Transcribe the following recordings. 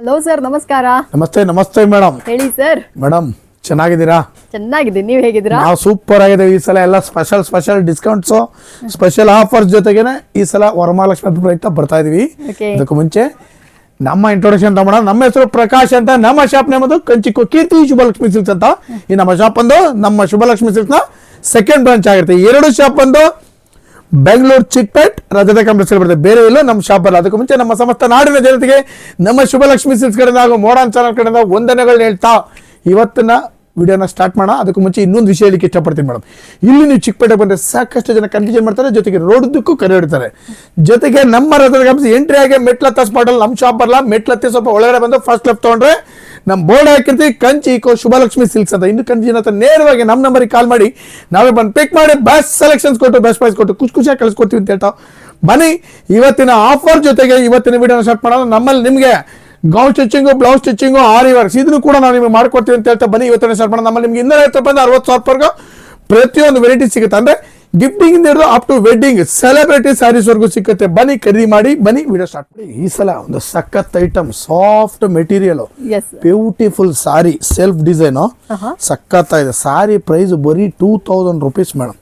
Hello sir ನಮಸ್ಕಾರ. ನಮಸ್ತೆ ನಮಸ್ತೆ ಮೇಡಮ್ ಹೇಳಿ ಸರ್ ಮೇಡಮ್ ಚೆನ್ನಾಗಿದ್ದೀರಾ? ಚೆನ್ನಾಗಿದ್ದೀನಿ. ನೀವು ಹೇಗಿದ್ದೀರಾ? ನಾವು ಸೂಪರ್ ಆಗಿದೆ ಈ ಸಲ ಎಲ್ಲ special special discounts special offers ಜೊತೆಗೇನೆ ಈ ಸಲ ವರಮಹಾಲಕ್ಷ್ಮಿ ಹಬ್ಬದ ಪ್ರಯುಕ್ತ ಬರ್ತಾ ಇದೀವಿ. ಅದಕ್ಕೂ ಮುಂಚೆ ನಮ್ಮ ಇಂಟ್ರೊಡಕ್ಷನ್ ತಗೋಣ ನಮ್ಮ ಹೆಸರು ಪ್ರಕಾಶ್ ಅಂತ. ನಮ್ಮ ಶಾಪ್ ನೇಮದು ಕಂಚಿಕೋ ಕೀರ್ತಿ ಶುಭಲಕ್ಷ್ಮಿ ಸಿಲ್ಕ್ಸ್ ಅಂತ. ಈ ನಮ್ಮ ಶಾಪ್ ಒಂದು ನಮ್ಮ ಶುಭಲಕ್ಷ್ಮಿ ಸಿಲ್ಕ್ಸ್ನ ಸೆಕೆಂಡ್ ಬ್ರಾಂಚ್ ಆಗಿರುತ್ತೆ. ಈ ಎರಡು ಶಾಪ್ ಒಂದು ಬೆಂಗಳೂರು ಚಿಕ್ಕಪೇಟ್ ರಜದ ಕಾಂಪ್ಲೆಕ್ಸ್ ಬರ್ತದೆ ಬೇರೆ ಇಲ್ಲ ನಮ್ಮ ಶಾಪ್ ಅಲ್ಲ. ಅದಕ್ಕೂ ಮುಂಚೆ ನಮ್ಮ ಸಮಸ್ತ ನಾಡಿನ ಜನತೆಗೆ ನಮ್ಮ ಶುಭಲಕ್ಷ್ಮಿ ಸಿಲ್ಸ್ ಕಡೆಯಿಂದ ಹಾಗೂ ಮೋಡನ್ ಚಾನಲ್ ಕಡೆಯಿಂದ ವಂದನೆಗಳನ್ನ ಹೇಳ್ತಾ ಇವತ್ತಿನ ವಿಡಿಯೋನ ಸ್ಟಾರ್ಟ್ ಮಾಡೋಣ. ಅದಕ್ಕೂ ಮುಂಚೆ ಇನ್ನೊಂದು ವಿಷಯ ಹೇಳಿಕ್ಕೆ ಇಷ್ಟಪಡ್ತೀನಿ ಮೇಡಮ್. ಇಲ್ಲಿ ನೀವು ಚಿಕ್ಕಪೇಟೆ ಬಂದರೆ ಸಾಕಷ್ಟು ಜನ ಕನ್ಫ್ಯೂಷನ್ ಮಾಡ್ತಾರೆ. ಜೊತೆಗೆ ರೋಡ್ದಕ್ಕೂ ಕರೆ ಹಿಡ್ತಾರೆ. ಜೊತೆಗೆ ನಮ್ಮ ರಥದ ಎಂಟ್ರಿ ಆಗಿ ಮೆಟ್ಲತ್ತ ಸ್ಪಾಟಲ್ಲಿ ನಮ್ಮ ಶಾಪ್ ಬರಲ್ಲ ಮೆಟ್ಲತ್ತಿ ಸ್ವಲ್ಪ ಒಳಗಡೆ ಬಂದು ಫಸ್ಟ್ ಲೆಫ್ಟ್ ತೊಗೊಂಡ್ರೆ ನಮ್ಮ ಬೋರ್ಡ್ ಹಾಕಿರ್ತೀವಿ, ಕಂಚಿ ಇಕೋ ಶುಭಲಕ್ಷ್ಮಿ ಸಿಲ್ಕ್ಸ್ ಅಂತ. ಇನ್ನು ಕಂಚಿ ಅಂತ ನೇರವಾಗಿ ನಮ್ಮ ನಂಬರಿಗೆ ಕಾಲ್ ಮಾಡಿ, ನಾವೇ ಬಂದು ಪಿಕ್ ಮಾಡಿ ಬೆಸ್ಟ್ ಸೆಲೆಕ್ಷನ್ಸ್ ಕೊಟ್ಟು ಬೆಸ್ಟ್ ಪ್ರೈಸ್ ಕೊಟ್ಟು, ಖುಷಿ ಖುಷಿಯಾಗಿ ಕಳಿಸ್ಕೊಡ್ತೀವಿ ಅಂತ ಹೇಳ್ತಾ ಬನ್ನಿ, ಇವತ್ತಿನ ಆಫರ್ ಜೊತೆಗೆ ಇವತ್ತಿನ ವಿಡಿಯೋನ ಸ್ಟಾರ್ಟ್ ಮಾಡೋಣ. ನಮ್ಮಲ್ಲಿ ನಿಮಗೆ gown stitching blouse stitching aari works ಇದನ್ನು ಕೂಡ ನಾವು ನಿಮಗೆ ಮಾಡ್ಕೊಡ್ತೀವಿ ಅಂತ ಹೇಳ್ತಾ ಬನ್ನಿ. ಇವತ್ತಿನ ಸ್ಟಾರ್ಟ್ ಮಾಡೋಣ. ನಮ್ಮಲ್ಲಿ ನಿಮ್ಗೆ ಇನ್ನೂರ ಐವತ್ತು ರೂಪಾಯಿಂದ ಅರವತ್ತು ಸಾವಿರ ರೂಪಾಯಿಗೂ ಪ್ರತಿಯೊಂದು ವೆರೈಟಿ ಸಿಗುತ್ತೆ. ಅಂದ್ರೆ ಗಿಫ್ಟಿಂಗ್ ಇಂದ ಹಿಡಿದು up to wedding celebrity saris ವರ್ಗೂ ಸಿಗುತ್ತೆ ಬನ್ನಿ ಖರೀದಿ ಮಾಡಿ ಬನ್ನಿ ವಿಡಿಯೋ ಸ್ಟಾರ್ಟ್ ಮಾಡಿ. ಈ ಸಲ ಒಂದು ಸಖತ್ item soft material beautiful sari self design ಸಖತ್ ಇದೆ ಸಾರಿ ಪ್ರೈಸ್ ಬರೀ ಟೂ ತೌಸಂಡ್ ರುಪೀಸ್ ಮೇಡಮ್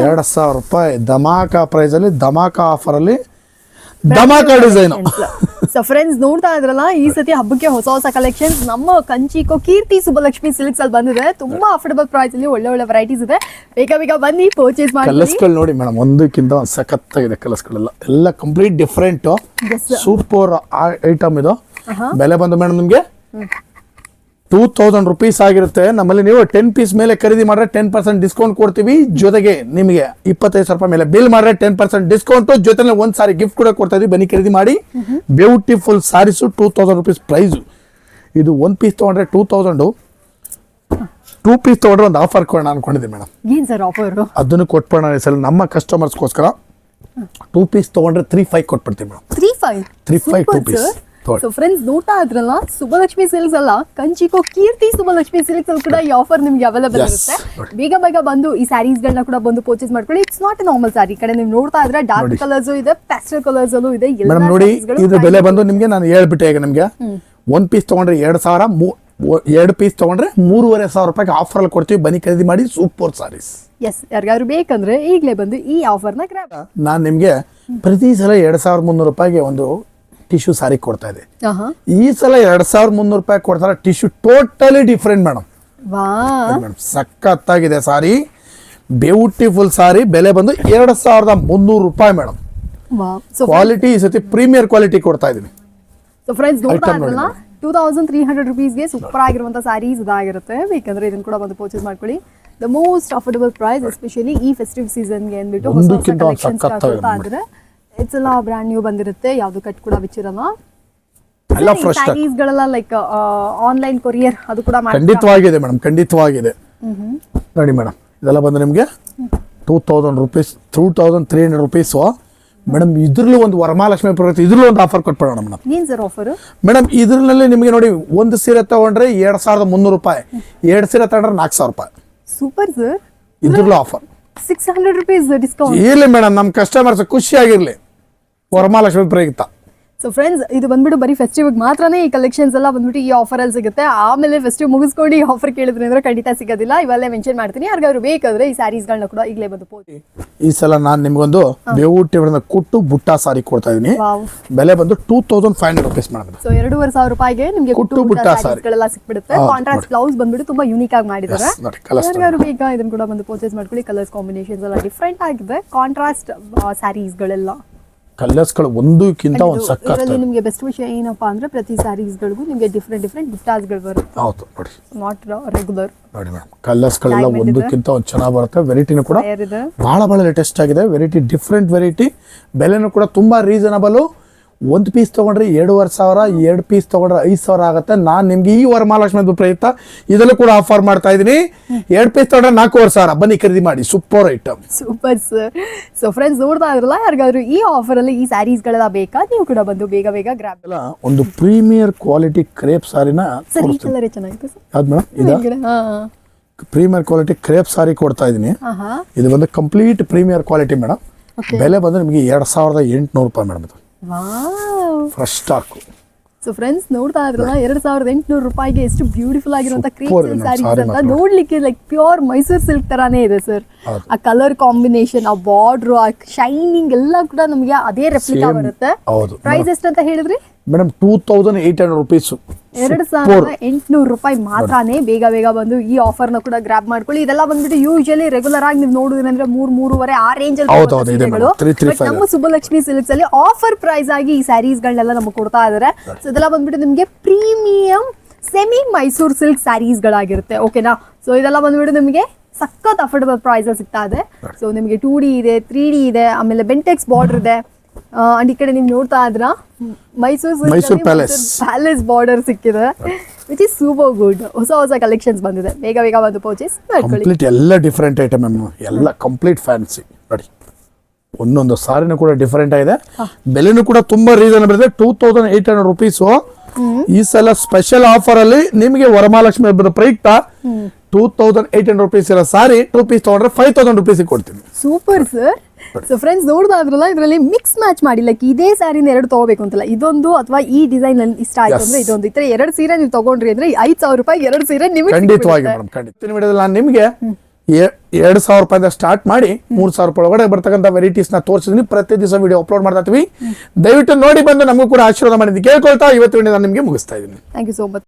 ಎರಡು ಸಾವಿರ ರೂಪಾಯಿ. ಧಮಾಕ ಪ್ರೈಸ್ ಅಲ್ಲಿ ಧಮಾಕ ಆಫರ್ ಅಲ್ಲಿ ಧಮಾಕ ಡಿಸೈನು ಸೊ ಫ್ರೆಂಡ್ಸ್ ನೋಡ್ತಾ ಇದ್ರಲ್ಲ ಈ ಸತಿ ಹಬ್ಬಕ್ಕೆ ಹೊಸ ಹೊಸ ಕಲೆಕ್ಷನ್ಸ್ ನಮ್ಮ ಕಂಚಿಕೋ ಕೀರ್ತಿ ಸುಬ್ಬಲಕ್ಷ್ಮಿ ಸಿಲ್ಕ್ಸ್ ಅಲ್ಲಿ ಬಂದಿದೆ. ತುಂಬಾ ಅಫೋರ್ಡಬಲ್ ಪ್ರೈಸ್ ಅಲ್ಲಿ ಒಳ್ಳೆ ಒಳ್ಳೆ ವೆರೈಟೀಸ್ ಇದೆ. ಬೇಗ ಬೇಗ ಬನ್ನಿ ಪರ್ಚೇಸ್ ಮಾಡಿ ಕಲರ್ಸ್ಗಳು ನೋಡಿ ಮೇಡಮ್ ಒಂದಕ್ಕಿಂತ ಒಂದು ಸಖತ್ತಾಗಿದೆ ಕಲರ್ಸ್ಗಳೆಲ್ಲ ಎಲ್ಲ ಕಂಪ್ಲೀಟ್ ಡಿಫ್ರೆಂಟ್ ಸೂಪರ್ ಐಟಮ್ ಇದು. ಬೆಲೆ ಬಂದು ಮೇಡಮ್ ನಿಮಗೆ? ಟೂ ತೌಸಂಡ್ ರುಪೀಸ್ ಆಗಿರುತ್ತೆ. ನಮ್ಮಲ್ಲಿ ನೀವು ಟೆನ್ ಪೀಸ್ ಮೇಲೆ ಖರೀದಿ ಮಾಡಿದ್ರೆ ಟೆನ್ ಪರ್ಸೆಂಟ್ ಡಿಸ್ಕೌಂಟ್ ಕೊಡ್ತೀವಿ. ಜೊತೆಗೆ ನಿಮಗೆ ಇಪ್ಪತ್ತೈದು ಸಾವಿರ ರೂಪಾಯಿ ಮೇಲೆ ಬಿಲ್ ಮಾಡಿದ್ರೆ ಟೆನ್ ಪರ್ಸೆಂಟ್ ಡಿಸ್ಕೌಂಟ್ ಜೊತೆ ಒಂದು ಸಾರಿ ಗಿಫ್ಟ್ ಕೂಡ ಕೊಡ್ತಾ ಇದೀವಿ. ಬನ್ನಿ ಖರೀದಿ ಮಾಡಿ. Beautiful saris two thousand rupees price ಇದು ಒನ್ ಪೀಸ್ ತೊಗೊಂಡ್ರೆ ಟೂ ತೌಸಂಡು ಟೂ ಪೀಸ್ ತೊಗೊಂಡ್ರೆ ಒಂದು ಆಫರ್ ಕೊಡೋಣ ಅನ್ಕೊಂಡಿದ್ದೀನಿ ಮೇಡಮ್ ಏನ್ ಸರ್ ಆಫರ್ ಅದನ್ನು ಕೊಟ್ಬಿಡೋಣ ಈ ಸಲ ನಮ್ಮ ಕಸ್ಟಮರ್ಸ್ಗೋಸ್ಕರ ಟೂ ಪೀಸ್ ತೊಗೊಂಡ್ರೆ three five ಕೊಟ್ಬಿಡ್ತೀವಿ madam three five three five two piece. So friends ನೋಡ್ತಾ ಇದ್ರಲ್ಲ ಸುಬ್ಬಲಕ್ಷ್ಮಿ ಸಿಲ್ಕ್ಸ್ ಅಲ್ಲ ಕಂಚಿಕೋ ಕೀರ್ತಿ ಸುಬ್ಬಲಕ್ಷ್ಮಿ ಸಿಲ್ಕ್ಸ್ ಅಲ್ಲಿ ಕೂಡ ಈ ಆಫರ್ ನಿಮ್ಗೆ ಅವೈಲೇಬಲ್. ಇರುತ್ತೆ. ಬೇಗ ಬೇಗ ಬಂದು ಈ ಸ್ಯಾರೀಸ್ ಗಳನ್ನ ಕೂಡ ಬಂದು ಪರ್ಚೇಸ್ ಮಾಡ್ಕೊಳ್ಳಿ. ಇಟ್ಸ್ ನಾಟ್ ನಾರ್ಮಲ್ ಸ್ಯಾರಿ ಕಡೆ ನೀವು ನೋಡ್ತಾ ಇದ್ರೆ ಡಾರ್ಕ್. ಕಲರ್ಸ್ ಇದೆ ಪ್ಯಾಸ್ಟಲ್ ಕಲರ್ಸ್ ಅಲ್ಲೂ ಇದೆ ಎಲ್ಲ ಮೇಡಮ್ ನೋಡಿ ಇದ್ರ ಬೆಲೆ ಬಂದು ನಿಮ್ಗೆ ನಾನು ಹೇಳ್ಬಿಟ್ಟೆ ಈಗ ನಿಮ್ಗೆ. ಒಂದ್ ಪೀಸ್ ತಗೊಂಡ್ರೆ ಎರಡ್ ಸಾವಿರ ಎರಡು ಪೀಸ್ ತಗೊಂಡ್ರೆ ಮೂರುವರೆ ಸಾವಿರ ರೂಪಾಯಿಗೆ ಅಲ್ಲಿ ಕೊಡ್ತೀವಿ. ಬನ್ನಿ ಖರೀದಿ ಮಾಡಿ ಸೂಪರ್ ಸಾರೀಸ್ ಎಸ್ ಯಾರಿಗಾದ್ರು ಬೇಕಂದ್ರೆ ಈಗಲೇ ಬಂದು ಈ ಆಫರ್ನ ಗ್ರಾಬ್ ನಾನು ನಿಮಗೆ ಪ್ರತಿ ಸಲ ಎರಡು ಸಾವಿರದ ಮುನ್ನೂರು ರೂಪಾಯಿಗೆ ಒಂದು ಟಿಶ್ಯೂ ಸಾರಿ ಕೊಡ್ತಾ ಇದೆ. ಈ ಸಲ ಎರಡ್ ಸಾವಿರದ ಮುನ್ನೂರು ರೂಪಾಯಿ ಕೊಡ್ತಾರೆ. Tissue totally different madam. Madam. ಸಖತ್ತಾಗಿದೆ ಸಾರಿ. ಬ್ಯೂಟಿಫುಲ್ ಸಾರಿ. ಬೆಲೆ ಬಂದು ಎರಡು ಸಾವಿರದ ಮುನ್ನೂರು ರೂಪಾಯಿ ಮೇಡಮ್. ಕ್ವಾಲಿಟಿ ಈ ಸತಿ ಪ್ರೀಮಿಯರ್ ಕ್ವಾಲಿಟಿ ಕೊಡ್ತಾ ಇದ್ರಲ್ಲ ಟೂ ತೌಸಂಡ್ ತ್ರೀ ಹಂಡ್ರೆಡ್ ರುಪೀಸ್ಗೆ ಸೂಪರ್ ಆಗಿರುವಂಥ ಸ್ಯಾರೀಸ್ ಇದಾಗಿರುತ್ತೆ. ಬೇಕಂದ್ರೆ ಇದನ್ನ ಕೂಡ ಬಂದು ಪರ್ಚೇಸ್ ಮಾಡ್ಕೊಳ್ಳಿ. The most affordable price especially ಈ ಫೆಸ್ಟಿವ್ ಸೀಸನ್ಗೆ ಅಂದ್ಬಿಟ್ಟು ಹೊಸ ಹೊಸ ಕಲೆಕ್ಷನ್ಸ್ ಸಖತ್ತಾಗಿದೆ ಇದ್ರೆ ಇಟ್ಸ್ ಎಲ್ಲ ಬ್ರ್ಯಾಂಡ್ ನ್ಯೂ ಬಂದಿರುತ್ತೆ ಯಾವುದು ಕಟ್ ಕೂಡ ಬಿಚ್ಚಿರಲ್ಲ ಎಲ್ಲ ಫ್ರೆಶ್ stock. ಗಳೆಲ್ಲ ಲೈಕ್ ಆನ್ಲೈನ್ ಕೊರಿಯರ್ ಅದು ಕೂಡ? ಖಂಡಿತವಾಗಿದೆ ಮೇಡಮ್ ಖಂಡಿತವಾಗಿದೆ. ನೋಡಿ ಮೇಡಮ್ ಇದೆಲ್ಲ ಬಂದು ನಿಮಗೆ two thousand rupees two thousand three hundred rupees madam ಇದ್ರಲ್ಲೂ ಒಂದು ವರಮಹಾಲಕ್ಷ್ಮಿ ಪ್ರಯುಕ್ತ ಇದ್ರಲ್ಲೂ ಒಂದು offer ಕೊಟ್ಬಿಡೋಣ madam. Means sir offer madam ಇದ್ರಲ್ಲಿ ನಿಮಗೆ ನೋಡಿ ಒಂದು ಸೀರೆ ತಗೊಂಡ್ರೆ ಎರಡು ಸಾವಿರದ ಮುನ್ನೂರು ರೂಪಾಯಿ ಎರಡು ಸೀರೆ ತಗೊಂಡ್ರೆ ನಾಲ್ಕು ಸಾವಿರ ರೂಪಾಯಿ. Super sir ಇದ್ರಲ್ಲೂ offer six hundred rupees discount ಇರಲಿ ಮೇಡಮ್ ನಮ್ಮ ಕಸ್ಟಮರ್ಸ್ ಖುಷಿಯಾಗಿರಲಿ. ವರಮಹಾಲಕ್ಷ್ಮಿ ಪ್ರಯುಕ್ತ. ಸೊ ಫ್ರೆಂಡ್ಸ್ ಇದು ಬಂದ್ಬಿಟ್ಟು ಬರೀ ಫೆಸ್ಟಿವ್ ಮಾತ್ರನೇ ಈ ಕಲೆಕ್ಷನ್ಸ್ ಎಲ್ಲ ಬಂದ್ಬಿಟ್ಟು ಈ ಆಫರ್ ಅಲ್ಲಿ ಸಿಗುತ್ತೆ. ಆಮೇಲೆ ಫೆಸ್ಟಿವ್ ಮುಗಿಸ್ಕೊಂಡು ಈ ಆಫರ್ ಕೇಳಿದ್ರೆ ಅಂದ್ರೆ ಖಂಡಿತ ಸಿಗೋದಿಲ್ಲ. ಇವೆಲ್ಲ ಮೆನ್ಷನ್ ಮಾಡ್ತೀನಿ. ಯಾರಿಗಾದ್ರು ಬೇಕಾದ್ರೆ ಈ ಸ್ಯಾರೀಸ್ಗಳನ್ನ ಕೂಡ ಈಗಲೇ ಬಂದು ಪೋತಿ ಈ ಸಲ ನಾನು ನಿಮಗೊಂದು ಬ್ಯೂಟಿಫುಲ್ ಕೊಟ್ಟು ಬುಟ್ಟ ಸಾರಿ ಕೊಡ್ತಾ ಇದೀನಿ. ಬೆಲೆ ಬಂದು two thousand five hundred rupees ಮಾಡಿದ್ರೆ ಸೊ ಎರಡೂವರೆ ಸಾವಿರ ರೂಪಾಯಿಗೆ ನಿಮಗೆ ಕುಟ್ಟು ಬುಟ್ಟ ಸಾರಿಗಳೆಲ್ಲ ಗಳೆಲ್ಲ ಸಿಕ್ಬಿಡುತ್ತೆ. ಕಾಂಟ್ರಾಸ್ಟ್ ಬ್ಲೌಸ್ ಬಂದ್ಬಿಟ್ಟು ತುಂಬಾ ಯೂನಿಕ್ ಆಗಿ ಮಾಡಿದ್ದಾರೆ. ಯಾರಿಗಾದ್ರು ಬೇಕಾ ಇದನ್ನ ಕೂಡ ಬಂದು ಪರ್ಚೇಸ್ ಮಾಡ್ಕೊಳ್ಳಿ. ಕಲರ್ಸ್ ಕಾಂಬಿನೇಷನ್ಸ್ ಎಲ್ಲ ಡಿಫ್ರೆಂಟ್ ಆಗಿದೆ. ಕಾಂಟ್ರಾಸ್ಟ್ ಸ್ಯಾರೀಸ್ ಗಳೆಲ್ಲ ಕಲರ್ಸ್ಗಳು ಒಂದಕ್ಕಿಂತ ಒಂದು ಇದರಲ್ಲಿ ನಿಮಗೆ ಬೆಸ್ಟ್ ವಿಷಯ ಏನಪ್ಪ ಅಂದ್ರೆ ಪ್ರತಿ ಸ್ಯಾರೀಸ್ಗಳಿಗೂ ನಿಮಗೆ ಡಿಫ್ರೆಂಟ್ ಡಿಫ್ರೆಂಟ್ ಬುಟ್ಟಾಸ್ಗಳು ಬರುತ್ತೆ. ಹೌದು ನೋಡಿ ನಾಟ್ ರೆಗ್ಯುಲರ್ ನೋಡಿ ಮೇಡಮ್ ಕಲರ್ಸ್ಗಳೆಲ್ಲ ಒಂದಕ್ಕಿಂತ ಒಂದು ಚೆನ್ನಾಗಿ ಬರುತ್ತೆ. ವೆರೈಟಿನೂ ಕೂಡ ಭಾಳ ಭಾಳ ಲೇಟೆಸ್ಟ್ ಆಗಿದೆ. ವೆರೈಟಿ ಡಿಫ್ರೆಂಟ್ ವೆರೈಟಿ ಬೆಲೆನೂ ಕೂಡ ತುಂಬ ರೀಸನಬಲು ಒಂದು ಪೀಸ್ ತೊಗೊಂಡ್ರೆ ಎರಡೂವರೆ ಸಾವಿರ ಎರಡು ಪೀಸ್ ತೊಗೊಂಡ್ರೆ ಐದು ಸಾವಿರ ಆಗುತ್ತೆ. ನಾನು ನಿಮ್ಗೆ ಈ ವರಮಹಾಲಕ್ಷ್ಮಿ ಹಬ್ಬದ ಪ್ರಯುಕ್ತ. ಇದರಲ್ಲೂ ಕೂಡ ಆಫರ್ ಮಾಡ್ತಾ ಇದ್ದೀನಿ. ಎರಡು ಪೀಸ್ ತೊಗೊಂಡ್ರೆ ನಾಲ್ಕೂವರೆ ಸಾವಿರ. ಬನ್ನಿ ಖರೀದಿ ಮಾಡಿ. Super item super sir so friends ನೋಡ್ತಾ ಇದ್ರಲ್ಲ ಯಾರಿಗಾದ್ರು ಈ ಆಫರ್ ಅಲ್ಲಿ ಈ ಸ್ಯಾರೀಸ್ಗಳೆಲ್ಲ ಬೇಕಾ? ನೀವು ಕೂಡ ಬಂದು ಬೇಗ ಬೇಗ ಗ್ರಾಬ್ ಎಲ್ಲ ಒಂದು ಪ್ರೀಮಿಯರ್ ಕ್ವಾಲಿಟಿ ಕ್ರೇಪ್ ಸಾರಿನ ಸರ್ ಈ ತೋರಿಸ್ತೀನಿ ಚೆನ್ನಾಗಿದೆ ಸರ್ ಯಾವ್ದು ಮೇಡಮ್ ಇದು? ಪ್ರೀಮಿಯರ್ ಕ್ವಾಲಿಟಿ ಕ್ರೇಪ್ ಸಾರಿ ಕೊಡ್ತಾ ಇದ್ದೀನಿ. ಇದು ಬಂದು ಕಂಪ್ಲೀಟ್ ಪ್ರೀಮಿಯರ್ ಕ್ವಾಲಿಟಿ ಮೇಡಮ್ ಬೆಲೆ ಬಂದ್ರೆ ನಿಮಗೆ ಎರಡು ಸಾವಿರದ ಎಂಟುನೂರು ರೂಪಾಯಿ ಮೇಡಮ್ ಇದು. ಫ್ರೆಶ್ ಸ್ಟಾಕು ಸೊ ಫ್ರೆಂಡ್ಸ್ ನೋಡ್ತಾ ಇದ್ರಲ್ಲ ಎರಡ್ ಸಾವಿರದ ಎಂಟುನೂರು ರೂಪಾಯಿಗೆ ಎಷ್ಟು ಬ್ಯೂಟಿಫುಲ್ ಆಗಿರುವಂತ ಕ್ರೀಮ್ ಸ್ಯಾರೀಸ್ ಅಂತ. ನೋಡ್ಲಿಕ್ಕೆ ಲೈಕ್ ಪ್ಯೂರ್ ಮೈಸೂರ್ ಸಿಲ್ಕ್ ತರಾನೇ ಇದೆ ಸರ್ ಆ ಕಲರ್ ಕಾಂಬಿನೇಷನ್ ಆ ಬಾರ್ಡ್ರು ಆ ಶೈನಿಂಗ್ ಎಲ್ಲ ಕೂಡ ನಮಗೆ ಅದೇ ರೆಪ್ಲಿಕಾ ಬರುತ್ತೆ. ಪ್ರೈಸ್ ಎಷ್ಟು ಅಂತ ಹೇಳಿದ್ರಿ? Madam two thousand eight hundred rupees ಎರಡ್ ಸಾವಿರದ ಎಂಟುನೂರು ರೂಪಾಯಿ ಮಾತ್ರನೇ ಬೇಗ ಬೇಗ ಬಂದು ಈ ಆಫರ್ನ ಕೂಡ ಗ್ರಾಬ್ ಮಾಡ್ಕೊಳ್ಳಿ. ಇದೆಲ್ಲ ಬಂದ್ಬಿಟ್ಟು ಯೂಶಲಿ ರೆಗ್ಯುಲರ್ ಆಗಿ ನೀವು ನೋಡುದ್ರೆ ಮೂರ್ ಮೂರುವರೆ ಆ ರೇಂಜ್ ಅಲ್ಲಿ. ನಮ್ಮ ಸುಬ್ಬಲಕ್ಷ್ಮಿ ಸಿಲ್ಕ್ಸ್ ಅಲ್ಲಿ ಆಫರ್ ಪ್ರೈಸ್ ಆಗಿ ಈ ಸ್ಯಾರೀಸ್ ಗಳನ್ನೆಲ್ಲ ನಮಗೆ ಕೊಡ್ತಾ ಇದಾರೆ. ಸೊ ಇದೆಲ್ಲ ಬಂದ್ಬಿಟ್ಟು ನಿಮಗೆ premium semi Mysore silk saris ಗಳಾಗಿರುತ್ತೆ. ಓಕೆನಾ ಸೊ ಇದೆಲ್ಲ ಬಂದ್ಬಿಟ್ಟು ನಿಮಗೆ ಸಖತ್ ಅಫೋರ್ಡಬಲ್ ಪ್ರೈಸ್ ಸಿಗ್ತಾ ಇದೆ. ಸೊ ನಿಮಗೆ ಟೂ ಡಿ ಇದೆ ತ್ರೀ ಡಿ ಇದೆ ಆಮೇಲೆ ಬೆಂಟೆಕ್ಸ್ ಬಾರ್ಡರ್ ಇದೆ. ಅಂಡ್ ಈ ಕಡೆ ನೀವು ನೋಡ್ತಾ ಇದ್ರ Mysuru Mysore palace. Palace border ಸಿಕ್ಕಿದೆ ವಿಚ್ ಇಸ್ ಸೂಪರ್ ಗುಡ್ ಹೊಸ ಹೊಸ ಕಲೆಕ್ಷನ್ಸ್ ಬಂದಿದೆ. ಬೇಗ ಬೇಗ ಬಂದು ಪರ್ಚೇಸ್ ಕಂಪ್ಲೀಟ್ ಎಲ್ಲ ಡಿಫ್ರೆಂಟ್ ಐಟಮ್ ಅಮ್ಮ. ಎಲ್ಲ ಕಂಪ್ಲೀಟ್ ಫ್ಯಾನ್ಸಿ ನೋಡಿ. ಒಂದೊಂದು ಸಾರಿನೂ ಕೂಡ ಡಿಫರೆಂಟ್ ಆಗಿದೆ. ಬೆಲೆನೂ ಕೂಡ ತುಂಬಾ ರೀಸನಬಲ್ ಇದೆ. Two thousand eight hundred rupees ಈ ಸಲ ಸ್ಪೆಷಲ್ ಆಫರ್ ಅಲ್ಲಿ ನಿಮಗೆ ವರಮಹಾಲಕ್ಷ್ಮಿ ಹಬ್ಬದ ಪ್ರಯುಕ್ತ two thousand eight hundred rupees ಇರೋ ಸಾರಿ ಟೂ ಪೀಸ್ ತಗೊಂಡ್ರೆ ಫೈವ್ ತೌಸಂಡ್ ರುಪೀಸ್ ಕೊಡ್ತೀನಿ. ಸೂಪರ್ ಸರ್ ಸೊ ಫ್ರೆಂಡ್ಸ್ ನೋಡ್ದಾದ್ರಲ್ಲ ಇದರಲ್ಲಿ ಮಿಕ್ಸ್ ಮ್ಯಾಚ್ ಮಾಡಿ ಲೈಕ್ ಇದೇ ಸ್ಯಾರಿನ ಎರಡು ತಗೋಬೇಕು ಅಂತಲ್ಲ. ಇದೊಂದು ಅಥವಾ ಈ ಡಿಸೈನ್ ಅಲ್ಲಿ ಇಷ್ಟ ಆಯ್ತು ಅಂದ್ರೆ ಇದೊಂದು. ಇತರ ತರ ಎರಡು ಸೀರೆ ನೀವು ತಗೊಂಡ್ರಿ ಅಂದ್ರೆ ಐದ್ ಸಾವಿರ ರೂಪಾಯಿ ಎರಡು ಸೀರೆ ನಿಮಗೆ ಖಂಡಿತವಾಗಿ ಮೇಡಮ್ ಖಂಡಿತ ನಾನು ನಿಮಗೆ ಎರಡು ಸಾವಿರ ರೂಪಾಯಿಂದ ಸ್ಟಾರ್ಟ್ ಮಾಡಿ ಮೂರು ಸಾವಿರ ರೂಪಾಯಿ ಒಳಗಡೆ ಬರ್ತಕ್ಕಂಥ ವೆರೈಟೀಸ್ನ ತೋರಿಸಿದೀನಿ. ಪ್ರತಿ ದಿವಸ ವಿಡಿಯೋ ಅಪ್ಲೋಡ್ ಮಾಡ್ತಾ ಇರ್ತೀವಿ. ದಯವಿಟ್ಟು ನೋಡಿ ಬಂದು ನಮಗೂ ಕೂಡ ಆಶೀರ್ವಾದ ಮಾಡಿದ್ದು ಕೇಳ್ಕೊಳ್ತಾ ಇವತ್ತು ವಿಡಿಯೋ ನಾನು ನಿಮಗೆ ಮುಗಿಸ್ತಾ ಇದ್ದೀನಿ. Thank you so much